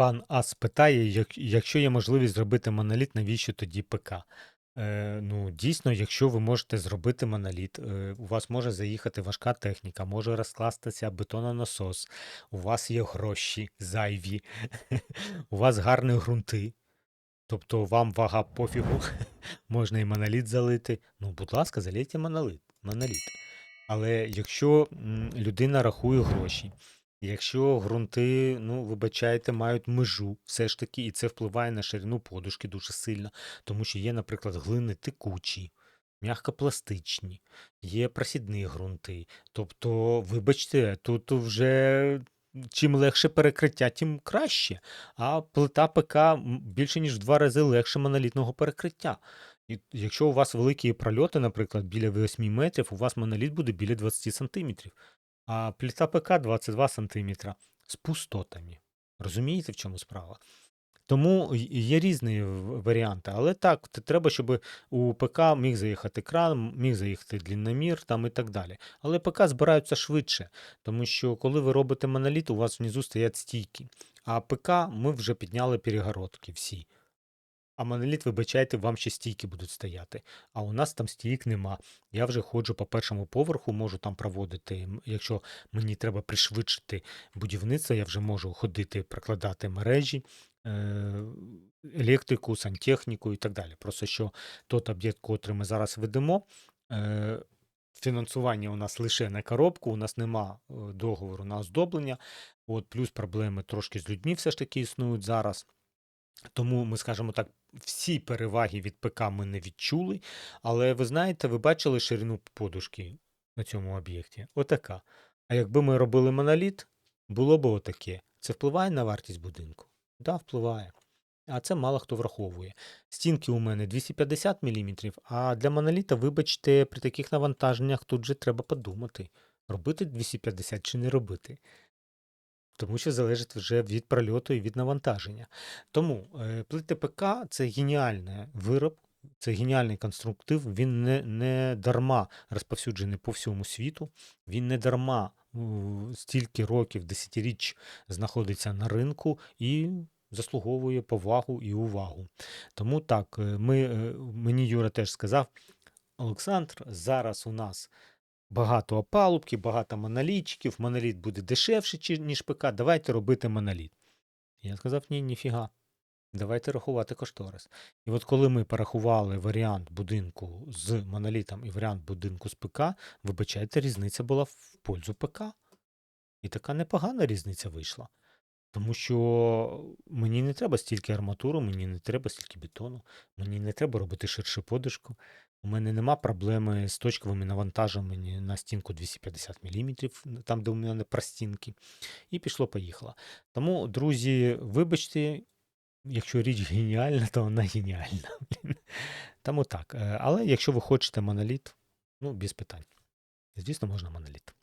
Пан Ас питає, як, якщо є можливість зробити моноліт, навіщо тоді ПК? Е, ну, дійсно, якщо ви можете зробити моноліт, е, у вас може заїхати важка техніка, може розкластися бетононасос, у вас є гроші зайві, у вас гарні ґрунти, тобто вам вага пофігу, можна і моноліт залити. Ну, будь ласка, залійте моноліт. моноліт. Але якщо людина рахує гроші, якщо ґрунти, ну, вибачайте, мають межу все ж таки, і це впливає на ширину подушки дуже сильно, тому що є, наприклад, глини текучі, м'якопластичні, є просідні ґрунти. Тобто, вибачте, тут вже чим легше перекриття, тим краще. А плита ПК більше ніж в два рази легше монолітного перекриття. І якщо у вас великі прольоти, наприклад, біля 8 метрів, у вас моноліт буде біля 20 сантиметрів, а плита ПК 22 сантиметра з пустотами. Розумієте, в чому справа? Тому є різні варіанти, але так, треба, щоб у ПК міг заїхати кран, міг заїхати длинномір там і так далі. Але ПК збираються швидше, тому що коли ви робите моноліт, у вас внизу стоять стійки. А ПК ми вже підняли перегородки всі. А моноліт, вибачайте, вам ще стійки будуть стояти. А у нас там стійок нема. Я вже ходжу по першому поверху, можу там проводити. Якщо мені треба пришвидшити будівництво, я вже можу ходити, прокладати мережі, е, електрику, сантехніку і так далі. Просто що тот об'єкт, котрий ми зараз ведемо, е, фінансування у нас лише на коробку, у нас нема е, договору на оздоблення. От, плюс проблеми трошки з людьми все ж таки існують зараз. Тому ми скажемо так, всі переваги від ПК ми не відчули. Але ви знаєте, ви бачили ширину подушки на цьому об'єкті? Отака. А якби ми робили моноліт, було б отаке. Це впливає на вартість будинку? Так, да, впливає. А це мало хто враховує. Стінки у мене 250 мм, а для моноліта, вибачте, при таких навантаженнях тут же треба подумати, робити 250 чи не робити. Тому що залежить вже від прольоту і від навантаження. Тому е, плити ПК це геніальний вироб, це геніальний конструктив. Він не, не дарма розповсюджений по всьому світу. Він не дарма стільки років, десятиріч знаходиться на ринку і заслуговує повагу і увагу. Тому так, е, ми, е, мені Юра теж сказав, Олександр, зараз у нас багато опалубки, багато монолітчиків, моноліт буде дешевше, ніж ПК, давайте робити моноліт. Я сказав, ні, ніфіга. Давайте рахувати кошторис. І от коли ми порахували варіант будинку з монолітом і варіант будинку з ПК, вибачайте, різниця була в пользу ПК. І така непогана різниця вийшла. Тому що мені не треба стільки арматуру, мені не треба стільки бетону, мені не треба робити ширшу подушку. У мене нема проблеми з точковими навантаженнями на стінку 250 мм, там, де у мене простінки. І пішло-поїхало. Тому, друзі, вибачте, якщо річ геніальна, то вона геніальна. Тому так. Е, Але якщо ви хочете моноліт, ну, без питань. Звісно, можна моноліт.